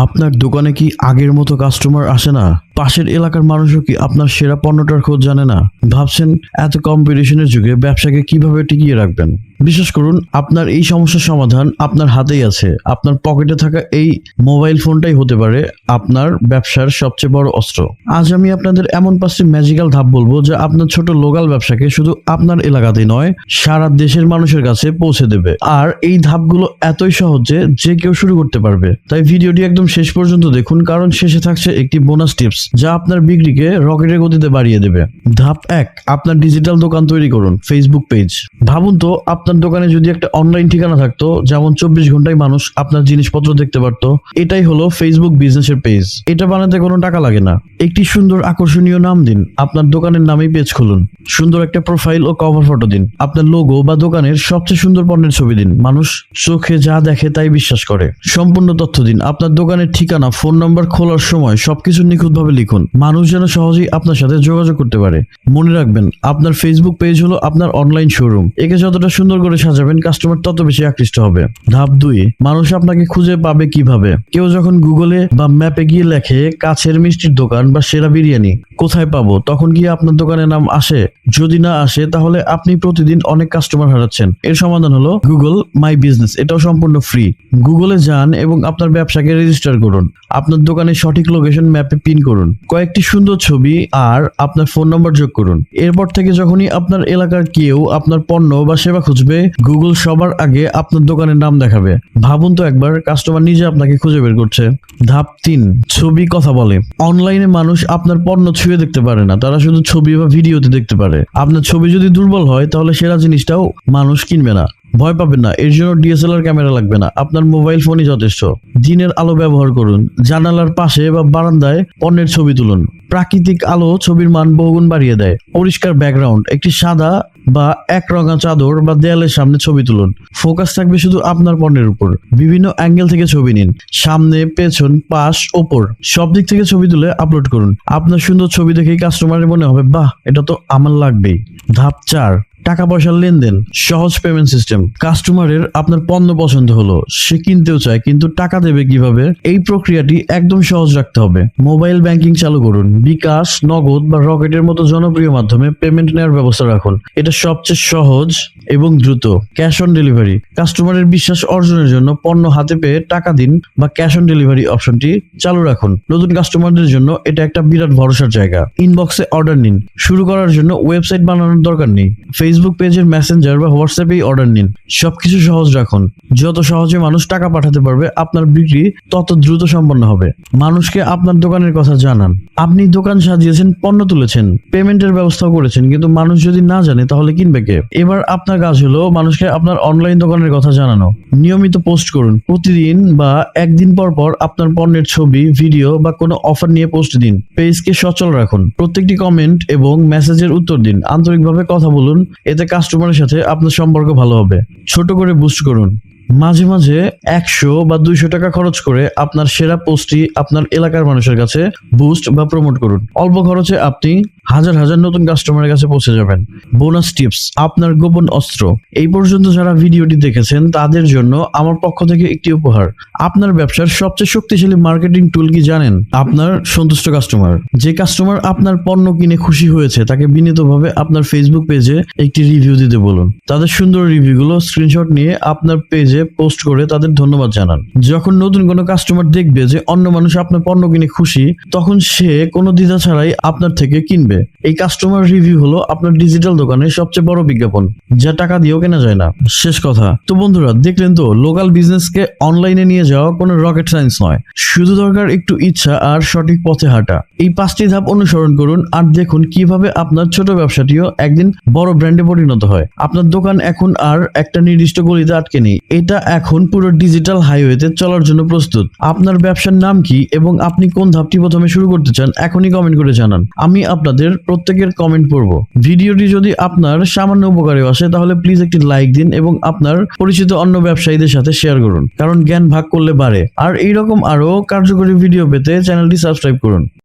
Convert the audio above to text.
আপনার দোকানে কি আগের মতো কাস্টমার আসে না? পাশের এলাকার মানুষও কি আপনার সেরা পণ্যটার খোঁজ জানে না? ভাবছেন এত কম্পিটিশনের যুগে ব্যবসাকে কীভাবে টিকিয়ে রাখবেন? বিশ্বাস করুন, আপনার এই সমস্যার সমাধান আপনার হাতেই আছে। আপনার পকেটে থাকা এই মোবাইল ফোনটাই হতে পারে আপনার ব্যবসার সবচেয়ে বড় অস্ত্র। আজ আমি আপনাদের এমন পাঁচটি ম্যাজিক্যাল ধাপ বলব যা আপনার ছোট লোকাল ব্যবসাকে শুধু আপনার এলাকাতেই নয়, সারা দেশের মানুষের কাছে পৌঁছে দেবে। আর এই ধাপগুলো এতই সহজ যে কেউ শুরু করতে পারবে। তাই ভিডিওটি একদম শেষ পর্যন্ত দেখুন, কারণ শেষে থাকছে একটি বোনাস টিপস যা আপনার বিক্রিকে রকেটের গতিতে বাড়িয়ে দেবে। ধাপ এক, আপনার ডিজিটাল দোকান তৈরি করুন ফেসবুক পেজ ভাবুন তো, আপনার দোকানে যদি একটা অনলাইন ঠিকানা থাকতো, যেমন চব্বিশ ঘন্টায় মানুষ আপনার জিনিসপত্র দেখতে পারতো, এটাই হলো ফেসবুক বিজনেসের পেজ এটা বানাতে কোনো টাকা লাগে না। একটি সুন্দর আকর্ষণীয় নাম দিন, আপনার দোকানের নামেই পেজ খুলুন। সুন্দর একটা প্রোফাইল ও কভার ফটো দিন, আপনার লোগো বা দোকানের সবচেয়ে সুন্দর পণ্যের ছবি দিন। মানুষ চোখে যা দেখে তাই বিশ্বাস করে। সম্পূর্ণ তথ্য দিন, আপনার দোকানের ঠিকানা ফোন নাম্বার খোলার সময় সবকিছু নিখুঁতভাবে লিখুন। মানুষ যেন সহজেই আপনার সাথে যোগাযোগ করতে পারে। মনে রাখবেন, আপনার ফেসবুক পেজ হলো আপনার অনলাইন শোরুম একে যতটা সুন্দর করে সাজাবেন কাস্টমার তত বেশি আকৃষ্ট হবে। ধাপ দুই, মানুষ আপনাকে খুঁজে পাবে কীভাবে? কেউ যখন গুগলে বা ম্যাপে গিয়ে লেখে, কাছের মিষ্টির দোকান বা সেরা বিরিয়ানি, কোথায় পাবো? তখন কি আপনার দোকানের নাম আসে। যদি না আসে, তাহলে আপনি প্রতিদিন অনেক কাস্টমার হারাচ্ছেন। এর সমাধান হলো গুগল মাই বিজনেস এটাও সম্পূর্ণ ফ্রি গুগলে যান এবং আপনার ব্যবসাকে রেজিস্টার করুন। আপনার দোকানের সঠিক লোকেশন ম্যাপে পিন করুন। কয়েকটি সুন্দর ছবি আর আপনার ফোন নম্বর যোগ করুন। এরপর থেকে যখনই আপনার এলাকার কেউ আপনার পণ্য বা সেবা খুঁজবে গুগল সবার আগে আপনার দোকানের নাম দেখাবে। ভাবুন তো একবার কাস্টমার নিজে আপনাকে খুঁজে বের করছে। ধাপ তিন, ছবি কথা বলে। অনলাইনে মানুষ আপনার পণ্য ছুঁয়ে দেখতে পারে না, তারা শুধু ছবি বা ভিডিওতে দেখতে পারে। আপনার ছবি যদি দুর্বল হয়, তাহলে সেরা জিনিসটাও মানুষ কিনবে না। ভয় পাবেন না। এর জন্য ডিএসএলআর ক্যামেরা লাগবে না। আপনার মোবাইল ফোনই যথেষ্ট। দিনের আলো ব্যবহার করুন। জানালার পাশে বা বারান্দায় পণ্যের ছবি তুলুন। প্রাকৃতিক আলো ছবির মান বহুগুণ বাড়িয়ে দেয়। পরিষ্কার ব্যাকগ্রাউন্ড একটি সাদা বা এক রঙা চাদর বা দেয়ালের সামনে ছবি তুলুন। ফোকাস থাকবে শুধু আপনার পণ্যের উপর। বিভিন্ন অ্যাঙ্গেল থেকে ছবি নিন। সামনে, পেছন, পাশ, ওপর, সব দিক থেকে ছবি তুলে আপলোড করুন। আপনার সুন্দর ছবি দেখেই কাস্টমারের মনে হবে, বাহ, এটা তো আমার লাগবেই। ধাপ চার। টাকা পয়সার লেনদেন, সহজ পেমেন্ট সিস্টেম কাস্টমারের আপনার পণ্য পছন্দ হলো, সে কিনতেও চায়, কিন্তু টাকা দেবে কীভাবে? এই প্রক্রিয়াটি একদম সহজ রাখতে হবে। মোবাইল ব্যাংকিং চালু করুন। বিকাশ, নগদ বা রকেটের মতো জনপ্রিয় মাধ্যমে পেমেন্ট নেওয়ার ব্যবস্থা রাখুন। এটা সবচেয়ে সহজ এবং দ্রুত ক্যাশ অন ডেলিভারি। কাস্টমারের বিশ্বাস অর্জনের জন্য পণ্য হাতে পেয়ে টাকা দিন বা ক্যাশ অন ডেলিভারি অপশনটি চালু রাখুন। নতুন কাস্টমারদের জন্য এটা একটা বিরাট ভরসার জায়গা। ইনবক্সে অর্ডার নিন। শুরু করার জন্য ওয়েবসাইট বানানোর দরকার নেই। ফেসবুক পেজের মেসেঞ্জার বা হোয়াটসঅ্যাপেই অর্ডার নিন। সবকিছু সহজ রাখুন। যত সহজে মানুষ টাকা পাঠাতে পারবে, আপনার বিক্রি তত দ্রুত সম্পন্ন হবে। মানুষকে আপনার দোকানের কথা জানান। আপনি দোকান সাজিয়েছেন, পণ্য তুলেছেন, পেমেন্টের ব্যবস্থাও করেছেন, কিন্তু মানুষ যদি না জানে তাহলে কিনবে কে? এবার আপনার কাজ হলো মানুষকে আপনার অনলাইন দোকানের কথা জানানো। নিয়মিত পোস্ট করুন। প্রতিদিন বা একদিন পর পর আপনার পণ্যের ছবি ভিডিও বা কোনো অফার নিয়ে পোস্ট দিন। পেজকে সচল রাখুন। প্রত্যেকটি কমেন্ট এবং মেসেজের উত্তর দিন। আন্তরিকভাবে কথা বলুন। এতে কাস্টমারের সাথে আপনার সম্পর্ক ভালো হবে। ছোট করে বুস্ট করুন। মাঝে মাঝে একশো বা দুইশো টাকা খরচ করে আপনার সেরা পোস্টটি আপনার এলাকার মানুষের কাছে বুস্ট বা প্রমোট করুন। অল্প খরচে আপনি হাজার হাজার নতুন কাস্টমারের কাছে পৌঁছে যাবেন। বোনাস টিপস আপনার গোপন অস্ত্র। এই পর্যন্ত যারা ভিডিওটি দেখেছেন, তাদের জন্য আমার পক্ষ থেকে একটি উপহার। আপনার ব্যবসার সবচেয়ে শক্তিশালী মার্কেটিং টুল কি জানেন? আপনার সন্তুষ্ট কাস্টমার যে কাস্টমার আপনার পণ্য কিনে খুশি হয়েছে, তাকে বিনীতভাবে আপনার ফেসবুক পেজে একটি রিভিউ দিতে বলুন। তাদের সুন্দর রিভিউগুলো স্ক্রিনশট নিয়ে আপনার পেজে পোস্ট করে তাদের ধন্যবাদ জানান। যখন নতুন কোনো কাস্টমার দেখবে যে অন্য মানুষ আপনার পণ্য কিনে খুশি, তখন সে কোনো দ্বিধা ছাড়াই আপনার থেকে কিনবে। এই কাস্টমার রিভিউ হলো আপনার ডিজিটাল দোকানের সবচেয়ে বড় বিজ্ঞাপন, যা টাকা দিয়েও কেনা যায় না। শেষ কথা, তো বন্ধুরা, দেখলেন তো লোকাল বিজনেসকে অনলাইনে নিয়ে যাওয়া কোনো রকেট সায়েন্স নয়। শুধু দরকার একটু ইচ্ছা আর সঠিক পথে হাঁটা। এই পাঁচটি ধাপ অনুসরণ করুন আর দেখুন কীভাবে আপনার ছোট ব্যবসাটিও একদিন বড় ব্র্যান্ডে পরিণত হয়। আপনার দোকান এখন আর একটা নির্দিষ্ট গলিতে আটকে নেই। এটা এখন পুরো ডিজিটাল হাইওয়েতে চলার জন্য প্রস্তুত। আপনার ব্যবসার নাম কি এবং আপনি কোন ধাপটি প্রথমে শুরু করতে চান, এখনই কমেন্ট করে জানান। আমি আপনাদের প্রত্যেকের কমেন্ট পড়ব। ভিডিওটি যদি আপনার সামান্য উপকারে আসে, তাহলে প্লিজ একটি লাইক দিন এবং আপনার পরিচিত অন্য ব্যবসায়ীদের সাথে শেয়ার করুন। কারণ জ্ঞান ভাগ করলে বাড়ে। আর এইরকম আরও কার্যকরী ভিডিও পেতে চ্যানেলটি সাবস্ক্রাইব করুন।